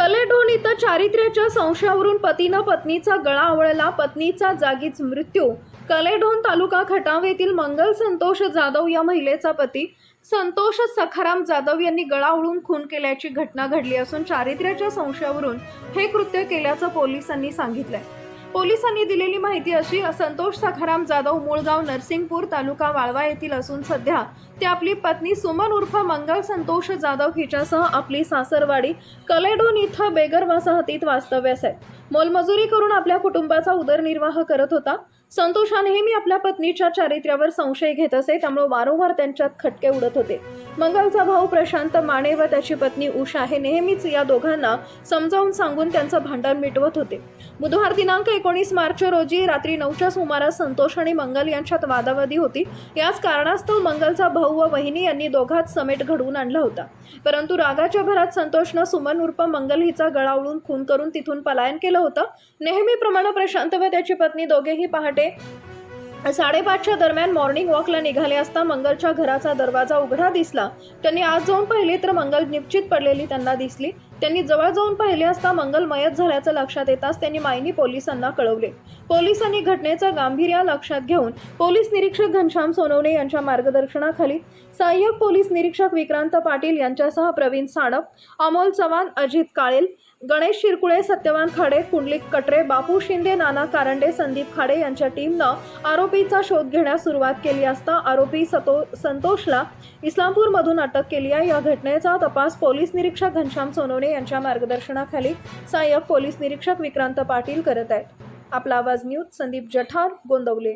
कलेडोन इथं चारित्र्याच्या संशयावरून पतीनं पत्नीचा गळा आवळला. पत्नीचा जागीच मृत्यू. कलेडोन तालुका खटाव येथील मंगल संतोष जाधव या महिलेचा पती. संतोष सखाराम जाधव यांनी गळा आवळून खून केल्याची घटना घडली असून चारित्र्याच्या संशयावरून हे कृत्य केल्याचं पोलिसांनी सांगितलंय. पोलिसांनी दिलेली माहिती अशी संतोष सखाराम जाधव मूळगाव नरसिंगपूर तालुका वाळवा येथील असून सध्या ते आपली पत्नी सुमन उर्फ मंगल संतोष जाधव हिच्यासह आपली सासरवाडी कलेडोन इथं बेगर वसाहतीत वास्तव्यास आहे मोलमजुरी करून आपल्या कुटुंबाचा उदरनिर्वाह करत होता. संतोष हा नेहमी आपल्या पत्नीच्या चारित्र्यावर संशय घेत असे त्यामुळे वारंवार त्यांच्यात खटके उडत होते. मंगलचा भाऊ प्रशांत माने व त्याची पत्नी उषा हे नेहमीच या दोघांना समजावून सांगून त्यांचं भांडण मिटवत होते. बुधवार दिनांक एकोणीस मार्च रोजी रात्री नऊच्या सुमारास संतोष आणि मंगल यांच्यात वादावादी होती. याच कारणास्तव मंगलचा भाऊ व वहिनी यांनी दोघात समेट घडवून आणला होता. परंतु रागाच्या भरात संतोषनं सुमन उर्फ मंगल हिचा गळावळून खून करून तिथून पलायन केलं होतं. नेहमीप्रमाणे प्रशांत व त्याची पत्नी दोघेही पहाटे साडेपाचच्या दरम्यान मॉर्निंग वॉकला निघाले असता मंगलच्या घराचा दरवाजा उघडा दिसला. त्यांनी आज जाऊन पाहिले तर मंगल निश्चित पडलेली त्यांना दिसली. त्यांनी जवळ जाऊन पाहिले असता मंगल मयत झाल्याचं लक्षात येताच त्यांनी मायनी पोलिसांना कळवले. पोलिसांनी घटनेचं गांभीर्य लक्षात घेऊन पोलीस निरीक्षक घनश्याम सोनवणे यांच्या मार्गदर्शनाखाली सहाय्यक पोलीस निरीक्षक विक्रांत पाटील यांच्यासह प्रवीण साणप अमोल चव्हाण अजित काळेल गणेश शिरकुळे सत्यवान खाडे कुंडलिक कटरे बापू शिंदे नाना कारंडे संदीप खाडे यांच्या टीमनं आरोपीचा शोध घेण्यास सुरुवात केली असता आरोपी सतो संतोषला इस्लामपूरमधून अटक केली आहे. या घटनेचा तपास पोलीस निरीक्षक घनश्याम सोनवणे यांच्या मार्गदर्शनाखाली सहाय्यक पोलीस निरीक्षक विक्रांत पाटील करत आहेत. आपला आवाज न्यूज संदीप जठार गोंदवले.